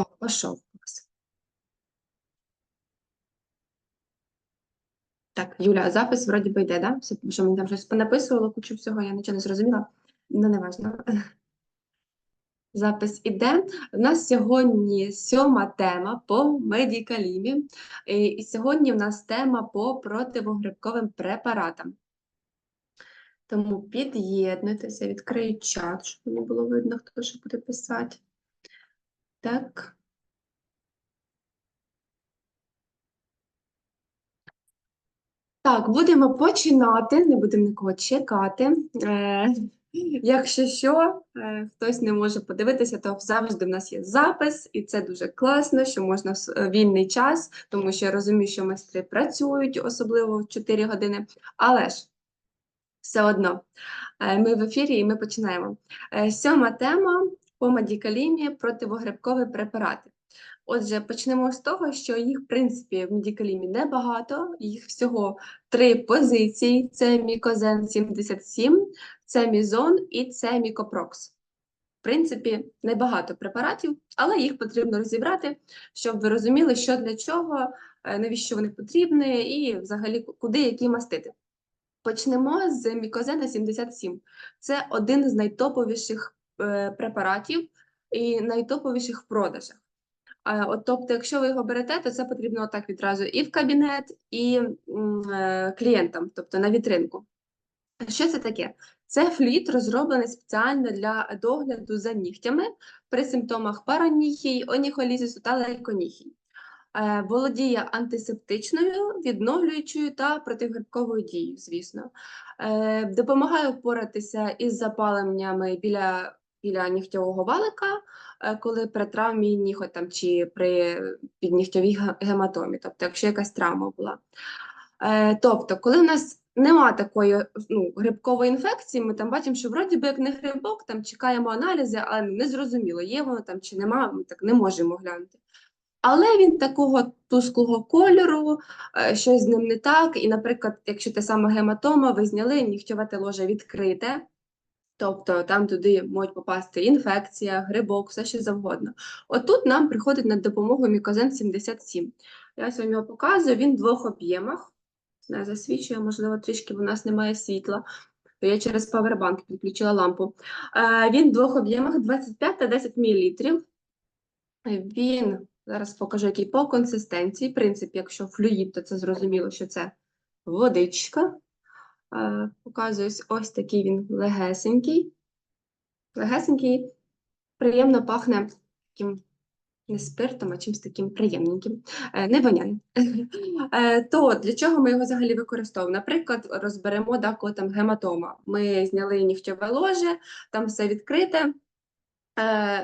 О, пішов. Так, Юля, запис вроді би йде, да? Все, що мені там щось понаписувало, кучу всього, я нічого не зрозуміла. Ну, не важливо. Запис іде. У нас сьогодні сьома тема по медікалімі. І сьогодні в нас тема по противогрибковим препаратам. Тому під'єднуйтеся, відкрию чат, щоб мені було видно, хто що буде писати. Так. Так, будемо починати, не будемо нікого чекати. Е, якщо що, е, хтось не може подивитися, то завжди в нас є запис, і це дуже класно, що можна в е, вільний час, тому що я розумію, що майстри працюють, особливо в 4 години. Але ж все одно, е, ми в ефірі і ми починаємо. Е, Сьома тема по медікалімі противогрибкові препарати. Отже, почнемо з того, що їх, в принципі, в медікалімі небагато, їх всього три позиції: це мікозен 77, це мізон і це мікопрокс. В принципі, небагато препаратів, але їх потрібно розібрати, щоб ви розуміли, що для чого, е, навіщо вони потрібні і взагалі куди які мастити. Почнемо з мікозена 77. Це один з найтоповіших препаратів і найтоповіших продажах. Е, От, тобто, якщо ви його берете, то це потрібно так відразу і в кабінет, і е, клієнтам, тобто на вітринку. Що це таке? Це флюїд розроблений спеціально для догляду за нігтями при симптомах параніхій, оніхолізісу та лейконіхій. Е, Володіє антисептичною, відновлюючою та протигрибковою дією, звісно. Е, Допомагає впоратися із запаленнями біля, біля нігтєвого валика, е, коли при травмі ніготь там, чи при піднігтєвій гематомі, тобто якщо якась травма була. Е, Тобто, коли в нас нема такої ну, грибкової інфекції, ми там бачимо, що вроді би як не грибок, там чекаємо аналізи, але не зрозуміло, є воно там чи нема, ми так не можемо глянути. Але він такого тусклого кольору, е, щось з ним не так. І, наприклад, якщо те саме гематома, ви зняли нігтєве ложе відкрите, тобто там туди можуть попасти інфекція, грибок, все що завгодно. Отут нам приходить на допомогу мікозен 77. Я сьогодні його показую, він в двох об'ємах. Не засвічує, можливо, трішки, у нас немає світла. То я через павербанк підключила лампу. Е, Він в двох об'ємах 25 та 10 мл. Він зараз покажу, який по консистенції. В принципі, якщо флюїд, то це зрозуміло, що це водичка. Е, Показую ось- такий він легесенький. Легесенький, приємно пахне таким не спиртом, а чимось таким приємненьким. Е, Не воняє. Е, То для чого ми його взагалі використовуємо? Наприклад, розберемо да, там гематома. Ми зняли нігтєве ложе, там все відкрите.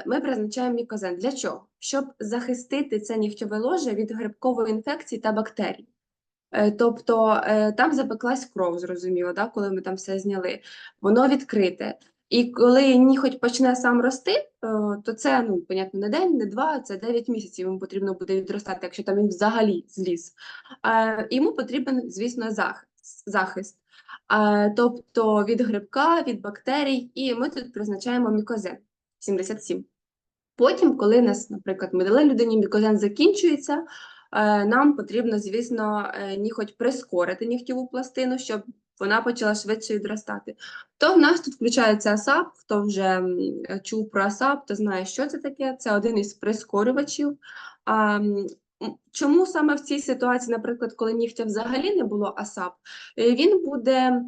Ми призначаємо мікозен. Для чого? Щоб захистити це нігтєве ложе від грибкової інфекції та бактерій. Е, Тобто е, там запеклась кров, зрозуміло, да, коли ми там все зняли. Воно відкрите. І коли ніготь почне сам рости, е, то це, ну, понятно, не день, не два, це 9 місяців йому потрібно буде відростати, якщо там він взагалі зліз. Йому потрібен, звісно, захист. Тобто від грибка, від бактерій, і ми тут призначаємо мікозен 77. Потім, коли нас, наприклад, ми дали людині мікозен закінчується, нам потрібно, звісно, е, ніготь прискорити нігтєву пластину, щоб вона почала швидше відростати. То в нас тут включається АСАП, хто вже чув про АСАП, то знає, що це таке. Це один із прискорювачів. Чому саме в цій ситуації, наприклад, коли нігтя взагалі не було АСАП, е, він буде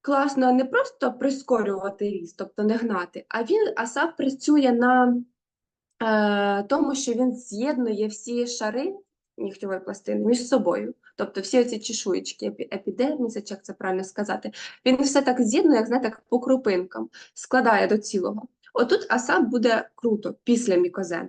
класно не просто прискорювати ріст, тобто не гнати, а він АСАП працює на е, тому, що він з'єднує всі шари нігтєвої пластини між собою. Тобто всі ці чешуєчки, епі- епідерміса, як це правильно сказати, він все так з'єднує, як знаєте, по крупинкам, складає до цілого. Отут АСАП буде круто після мікозен.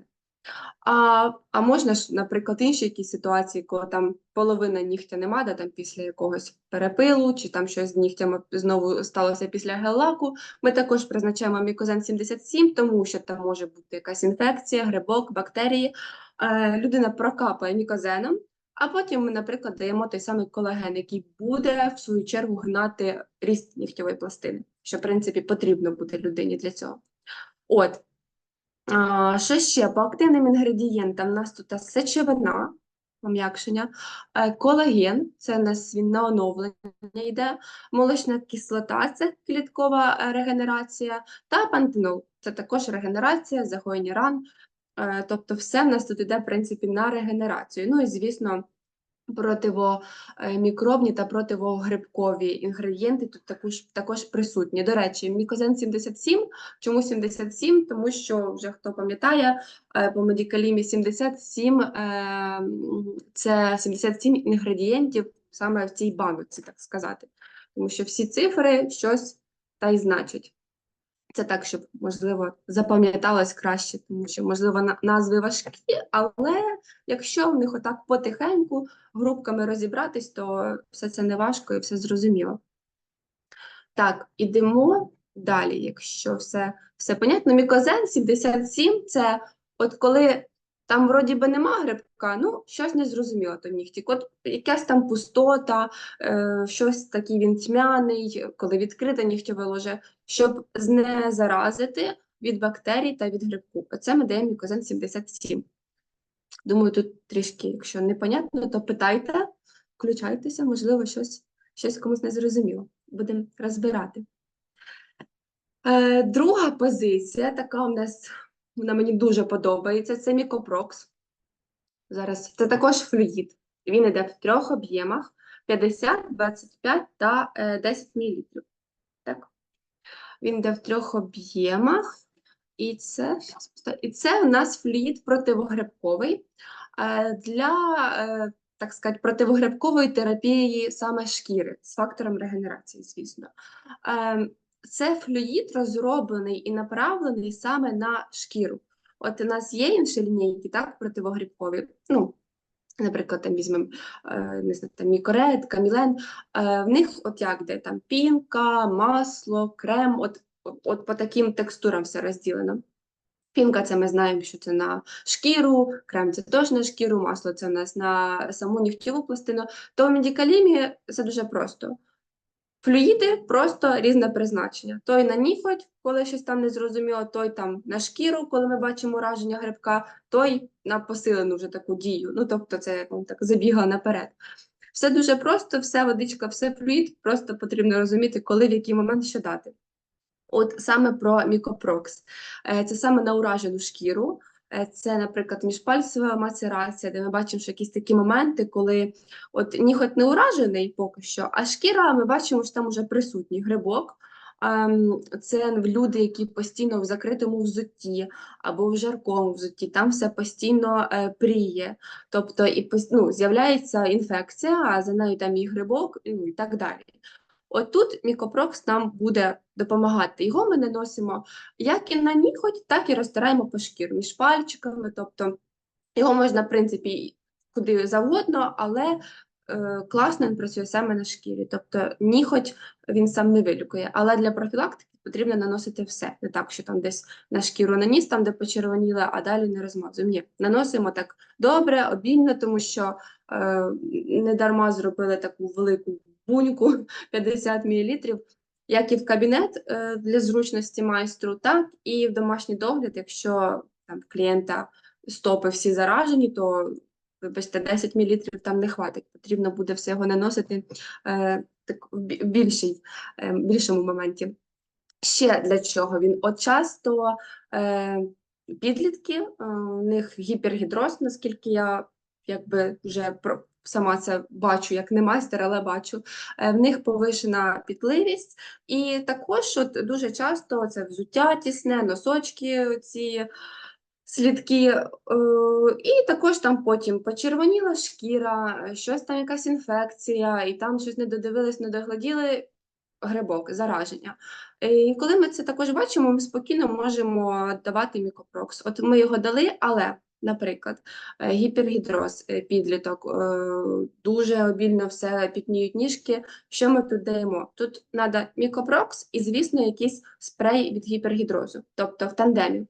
А, а можна ж, наприклад, інші якісь ситуації, коли там половина нігтя нема, де там після якогось перепилу, чи там щось з нігтями знову сталося після гель-лаку, ми також призначаємо мікозен 77, тому що там може бути якась інфекція, грибок, бактерії. Е, людина прокапає мікозеном, а потім ми, наприклад, даємо той самий колаген, який буде в свою чергу гнати ріст нігтєвої пластини, що, в принципі, потрібно буде людині для цього. От. Що ще? По активним інгредієнтам у нас тут сечовина, пом'якшення, е, колаген, це у нас він на оновлення йде, молочна кислота, це кліткова е, регенерація, та пантенол, це також регенерація, загоєння ран. Е, Тобто все в нас тут йде в принципі, на регенерацію. Ну і, звісно, противомікробні та противогрибкові інгредієнти тут також, також присутні. До речі, мікозен 77. Чому 77? Тому що, вже хто пам'ятає, е, по медикалімі 77 е, це 77 інгредієнтів саме в цій баночці, так сказати. Тому що всі цифри щось та й значать. Це так, щоб, можливо, запам'яталось краще, тому що, можливо, назви важкі, але якщо в них отак потихеньку групками розібратись, то все це не важко і все зрозуміло. Так, ідемо далі, якщо все, все понятно. Мікозен 77 це от коли там вроді би нема грибка, ну щось не зрозуміло то нігтік. От якась там пустота, е, щось такий він тьмяний, коли відкрите нігтєве ложе, щоб не заразити від бактерій та від грибку. Оце ми даємо мікозен 77. Думаю, тут трішки, якщо непонятно, то питайте, включайтеся, можливо, щось, щось комусь не зрозуміло. Будемо розбирати. Е, друга позиція, така у нас, вона мені дуже подобається, це мікопрокс. Зараз це також флюїд. Він йде в трьох об'ємах: 50, 25 та е, 10 мл. Так? Він йде в трьох об'ємах. І це, і це у нас флюїд противогрибковий е, для, е, так сказати, противогрибкової терапії саме шкіри з фактором регенерації, звісно. Це флюїд розроблений і направлений саме на шкіру. От у нас є інші лінійки, так, противогрибкові. Ну, наприклад, там візьмемо е, не знаю, там мікоред, камілен. Е, В них от як де там пінка, масло, крем, от, от по таким текстурам все розділено. Пінка це ми знаємо, що це на шкіру, крем це теж на шкіру, масло це у нас на саму нігтєву пластину. То в медикалімі це дуже просто. Флюїди просто різне призначення. Той на ніготь, коли щось там не зрозуміло, той там на шкіру, коли ми бачимо ураження грибка, той на посилену вже таку дію. Ну, тобто, це як так забігла наперед. Все дуже просто, все водичка, все флюїд, просто потрібно розуміти, коли в який момент що дати. От саме про мікопрокс. Е, Це саме на уражену шкіру. Е, Це, наприклад, міжпальцева мацерація, де ми бачимо, що якісь такі моменти, коли от ніготь не уражений поки що, а шкіра ми бачимо, що там вже присутній грибок. Ем, Це люди, які постійно в закритому взутті або в жаркому взутті, там все постійно е, пріє. Тобто і ну, з'являється інфекція, а за нею там і грибок, ну, і так далі. От тут мікопрокс нам буде допомагати. Його ми наносимо як і на ніготь, так і розтираємо по шкіру між пальчиками. Тобто його можна, в принципі, куди завгодно, але е, класно він працює саме на шкірі. Тобто ніготь він сам не вилікує. Але для профілактики потрібно наносити все. Не так, що там десь на шкіру наніс, там, де почервоніло, а далі не розмазуємо. Ні, наносимо так добре, обільно, тому що е, не дарма зробили таку велику буньку 50 мл, як і в кабінет е, для зручності майстру, так і в домашній догляд, якщо там клієнта стопи всі заражені, то вибачте, 10 мл там не хватить. Потрібно буде все його наносити е, так, в бі- більшій, е, більшому моменті. Ще для чого він? От часто е, підлітки, е, у них гіпергідроз, наскільки я якби вже сама це бачу, як не майстер, але бачу. Е, в них повишена пітливість, і також от дуже часто це взуття тісне, носочки ці слідки, е, і також там потім почервоніла шкіра, е, щось там якась інфекція, і там щось не додивились, не догляділи, грибок, зараження. І коли ми це також бачимо, ми спокійно можемо давати мікопрокс. От ми його дали, але, наприклад, е, гіпергідроз, е, підліток, е, дуже обільно все пітніють ніжки. Що ми тут даємо? Тут треба мікопрокс і, звісно, якийсь спрей від гіпергідрозу, тобто в тандемі.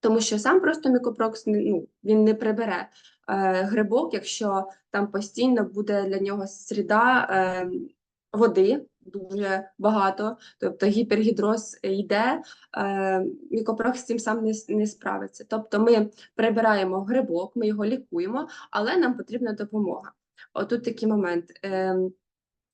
Тому що сам просто мікопрокс ну, він не прибере грибок, якщо там постійно буде для нього сріда е, води, дуже багато, тобто гіпергідроз йде, е, мікопрох з цим сам не, не справиться. Тобто ми прибираємо грибок, ми його лікуємо, але нам потрібна допомога. Отут такий момент. Ем,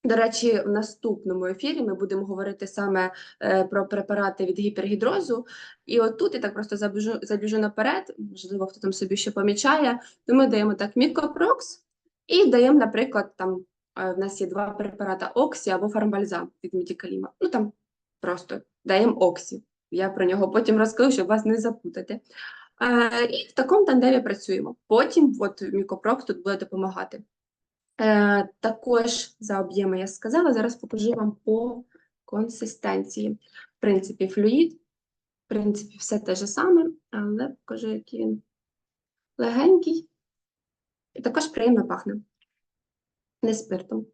До речі, в наступному ефірі ми будемо говорити саме е, про препарати від гіпергідрозу. І отут я так просто забіжу, забіжу наперед, можливо, хто там собі ще помічає, то ми даємо так мікопрокс і даємо, наприклад, там е, в нас є два препарати Оксі або фармбальзам від Медікаліма. Ну там просто даємо Оксі. Я про нього потім розкажу, щоб вас не запутати. І в такому тандемі працюємо. Потім от мікопрокс тут буде допомагати. Е, також за об'єми я сказала, зараз покажу вам по консистенції. В принципі, флюїд, в принципі, все те ж саме, але покажу, який він легенький. І також приємно пахне. Не спиртом.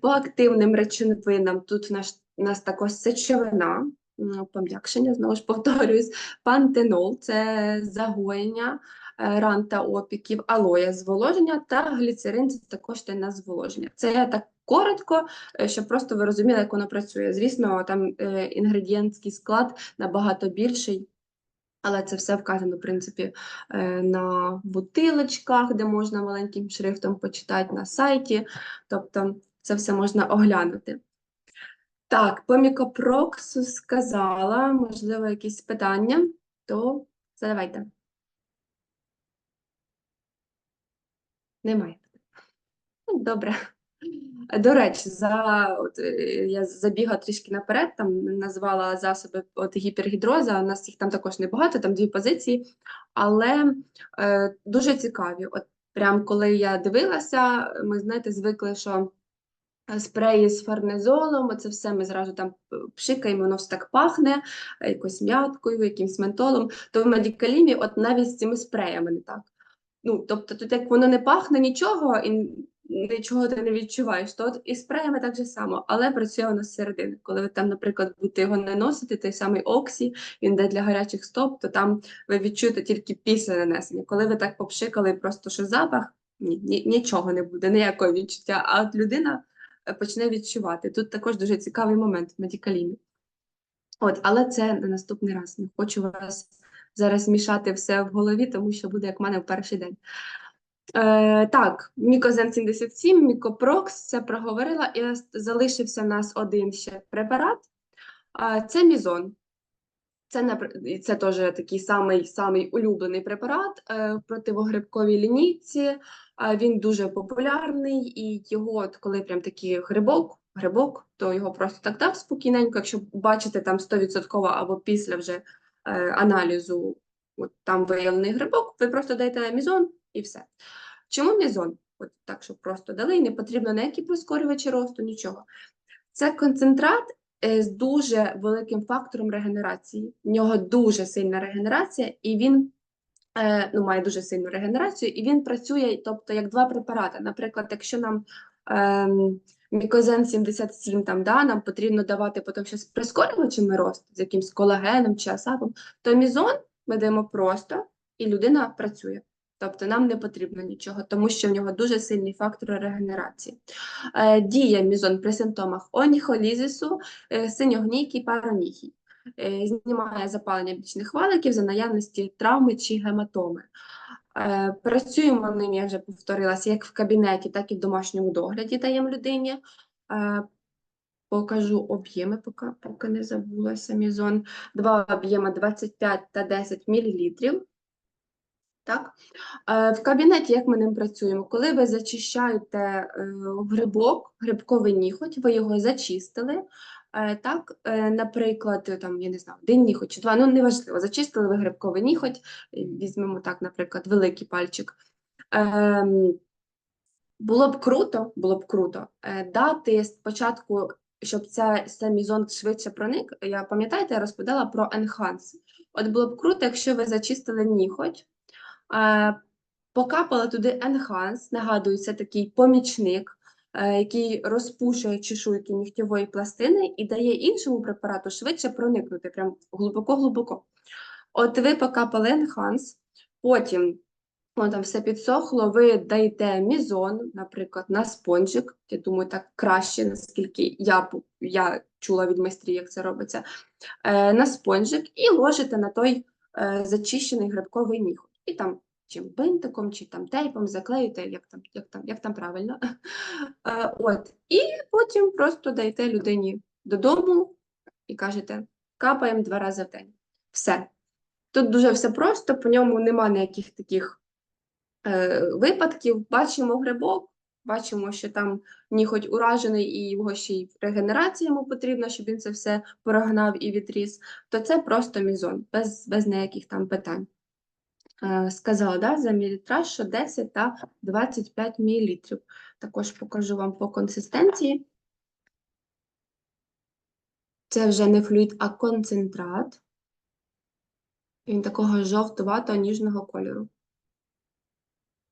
По активним речовинам тут в нас, нас також сечовина, пом'якшення, знову ж повторююсь, пантенол це загоєння е, ран та опіків, алоя зволоження та гліцерин це також те на зволоження. Це так коротко, е, щоб просто ви розуміли, як воно працює. Звісно, там е, інгредієнтський склад набагато більший. Але це все вказано, в принципі, е, на бутилочках, де можна маленьким шрифтом почитати на сайті. Тобто це все можна оглянути. Так, по мікопроксу сказала, можливо, якісь питання, то задавайте. Немає. Ну, Добре. До речі, за, от, е, я забігла трішки наперед, там назвала засоби от, гіпергідроза, у нас їх там також небагато, там дві позиції, але е, дуже цікаві. От прям коли я дивилася, ми, знаєте, звикли, що спреї з фарнезолом, оце все ми зразу там пшикаємо, воно все так пахне, е, якоюсь м'яткою, якимсь ментолом, то в медикалімі от навіть з цими спреями не так. Ну, тобто тут як воно не пахне нічого і нічого ти не відчуваєш, то і спреями так же само, але працює воно зсередини. Коли ви там, наприклад, будете його не носити, той самий Оксі, він йде для гарячих стоп, то там ви відчуєте тільки після нанесення. Коли ви так попшикали, просто що запах, ні, ні, нічого не буде, ніякого відчуття. А от людина е, почне відчувати. Тут також дуже цікавий момент в медикалімі. От, але це на наступний раз. Не хочу вас зараз мішати все в голові, тому що буде як в мене в перший день. Е, так, Мікозен 77, Мікопрокс, це проговорила, і залишився в нас один ще препарат. А, це Мізон. Це, це теж такий самий, самий улюблений препарат е, в противогрибковій лінійці. А, він дуже популярний, і його, от коли прям такий грибок, грибок, то його просто так дав спокійненько. Якщо бачите там 100% або після вже е, аналізу, от там виявлений грибок, ви просто даєте мізон і все. Чому мізон? От так, щоб просто дали, і не потрібно ніякі прискорювачі росту, нічого. Це концентрат е, з дуже великим фактором регенерації. В нього дуже сильна регенерація, і він е, ну, має дуже сильну регенерацію, і він працює, тобто, як два препарати. Наприклад, якщо нам ем, мікозен 77, там, да, нам потрібно давати потім ще з прискорювачами росту, з якимсь колагеном чи асапом, то мізон ми даємо просто, і людина працює. Тобто нам не потрібно нічого, тому що в нього дуже сильний фактор регенерації. Е, діє мізон при симптомах оніхолізису, е, синьогнійки, пароніхій. Е, знімає запалення бічних валиків за наявності травми чи гематоми. Працюємо ним, я вже повторилася, як в кабінеті, так і в домашньому догляді даємо людині. Покажу об'єми, поки, поки не забулася мізон. Два об'єми 25 та 10 мл. Так? Е, В кабінеті як ми ним працюємо? Коли ви зачищаєте е, грибок, грибковий ніхоть, ви його зачистили. е, Так, наприклад, там, я не знаю, один ніхоть чи два, ну неважливо, зачистили ви грибковий ніхоть, візьмемо так, наприклад, великий пальчик. Ем, Було б круто, було б круто дати спочатку, щоб ця цей мізон швидше проник. Я пам'ятаєте, я розповідала про Enhance. От було б круто, якщо ви зачистили ніхоть, е, покапали туди Enhance, нагадую, це такий помічник, е, який розпушує чешуйки нігтєвої пластини і дає іншому препарату швидше проникнути, прям глибоко-глибоко. От ви покапали Enhance, потім Воно там все підсохло, ви даєте мізон, наприклад, на спонжик. Я думаю, так краще, наскільки я, я чула від майстрів, як це робиться. Е, на спонжик і ложите на той зачищений грибковий міхур. І там чим бинтиком, чи там тейпом заклеюєте, як там, як там, як там правильно. Е, от. І потім просто даєте людині додому і кажете, капаємо два рази в день. Все. Тут дуже все просто, по ньому нема ніяких таких е, випадків. Бачимо грибок, бачимо, що там ніхоть уражений і його ще й регенерація йому потрібна, щоб він це все прогнав і відріс, то це просто мізон, без, без ніяких там питань. Е, сказала, да, за мілітраж, що 10 та 25 мл. Також покажу вам по консистенції. Це вже не флюїд, а концентрат. Він такого жовтуватого ніжного кольору.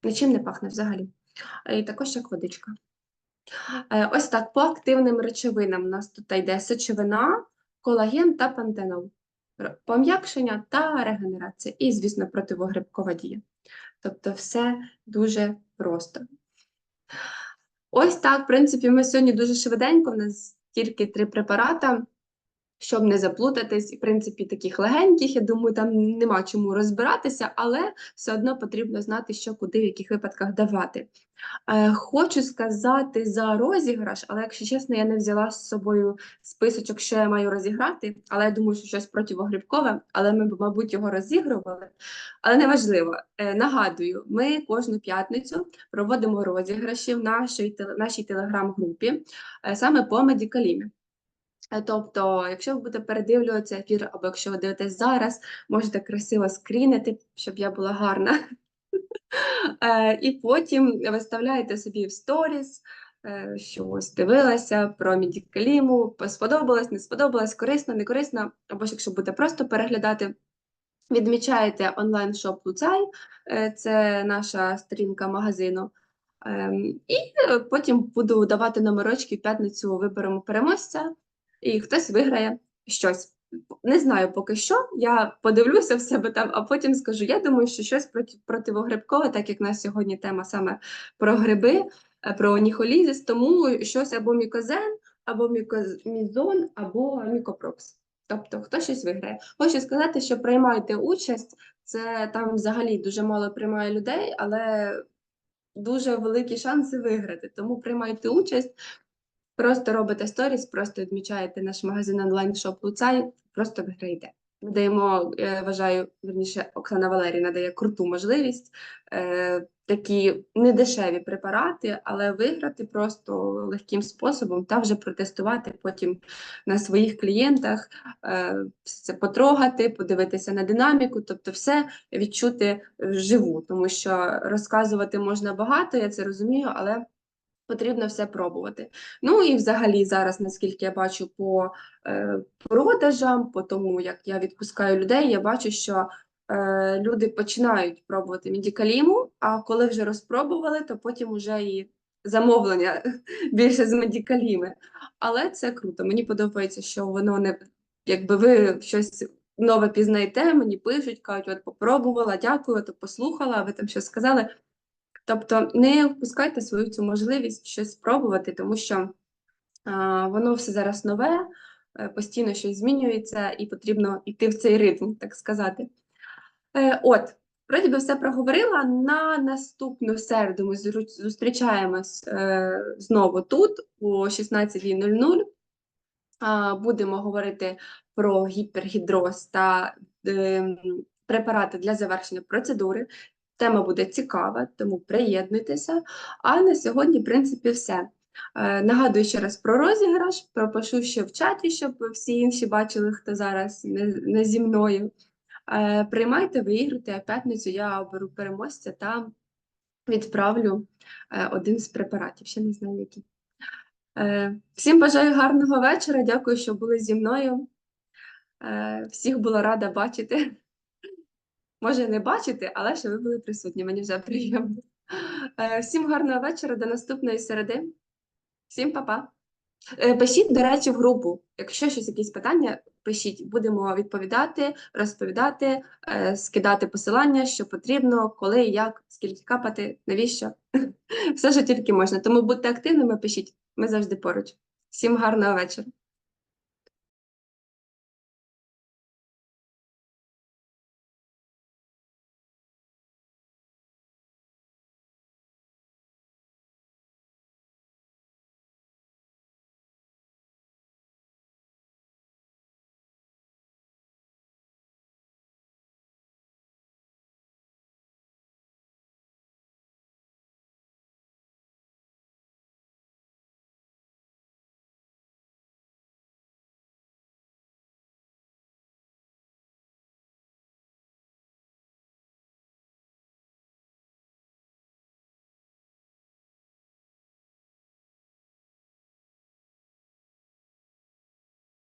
Нічим не пахне взагалі. І також як водичка. Е, Ось так, по активним речовинам у нас тут йде сечовина, колаген та пантенол. Пом'якшення та регенерація. І, звісно, противогрибкова дія. Тобто все дуже просто. Ось так, в принципі, ми сьогодні дуже швиденько, у нас тільки три препарата, щоб не заплутатись, в принципі, таких легеньких, я думаю, там нема чому розбиратися, але все одно потрібно знати, що куди, в яких випадках давати. Е, Хочу сказати за розіграш, але якщо чесно, я не взяла з собою списочок, що я маю розіграти, але я думаю, що щось противогрибкове, але ми, мабуть, його розігрували. Але неважливо. Е, Нагадую, ми кожну п'ятницю проводимо розіграші в нашій, нашій телеграм-групі е, саме по медикалімі. Е, Тобто, якщо ви будете передивлюватися ефір, або якщо ви дивитесь зараз, можете красиво скрінити, щоб я була гарна. Е, І потім виставляєте собі в сторіс, е, що ось дивилася про Мідікаліму, сподобалось, не сподобалось, корисно, не корисно, або ж якщо будете просто переглядати, відмічаєте онлайн-шоп Луцай, це наша сторінка магазину. Ем, І потім буду давати номерочки в п'ятницю виберемо переможця, і хтось виграє щось. Не знаю поки що. Я подивлюся в себе там, а потім скажу. Я думаю, що щось проти, противогрибкове, так як у нас сьогодні тема саме про гриби, е, про ніхолізис, тому щось або мікозен, або мізон, або мікопрокс. Тобто хто щось виграє. Хочу сказати, що приймайте участь. Це там взагалі дуже мало приймає людей, але дуже великі шанси виграти. Тому приймайте участь. Просто робите сторіс, просто відмічаєте наш магазин онлайн-шоп Луцай, просто виграєте. Я вважаю, верніше, Оксана Валеріївна дає круту можливість, е, такі недешеві препарати, але виграти просто легким способом та вже протестувати потім на своїх клієнтах, е, потрогати, подивитися на динаміку, тобто все відчути вживу, тому що розказувати можна багато, я це розумію, але потрібно все пробувати. Ну і взагалі зараз, наскільки я бачу по е, продажам, по тому, як я відпускаю людей, я бачу, що е, люди починають пробувати медикаліму, а коли вже розпробували, то потім вже і замовлення більше з медикаліми. Але це круто. Мені подобається, що воно не якби ви щось нове пізнаєте, мені пишуть, кажуть, от попробувала, дякую, то послухала, ви там щось сказали. Тобто не впускайте свою цю можливість щось спробувати, тому що а, воно все зараз нове, е, постійно щось змінюється, і потрібно йти в цей ритм, так сказати. Е, от, вроді би все проговорила. На наступну середу ми зустрічаємось е, знову тут о 16.00. А, Будемо говорити про гіпергідроз та ем, препарати для завершення процедури. Тема буде цікава, тому приєднуйтеся. А на сьогодні, в принципі, все. Е, Нагадую ще раз про розіграш, пропишу ще в чаті, щоб всі інші бачили, хто зараз не, не зі мною. Е, Приймайте, виіграйте, а п'ятницю я оберу переможця та відправлю е, один з препаратів. Ще не знаю, який. Всім бажаю гарного вечора. Дякую, що були зі мною. Всіх була рада бачити. Може, не бачити, але що ви були присутні. Мені вже приємно. Е, Всім гарного вечора, до наступної середи. Всім па-па. Е, Пишіть, до речі, в групу. Якщо щось, якісь питання, пишіть. Будемо відповідати, розповідати, е, скидати посилання, що потрібно, коли, як, скільки капати, навіщо. Все, що тільки можна. Тому будьте активними, пишіть. Ми завжди поруч. Всім гарного вечора.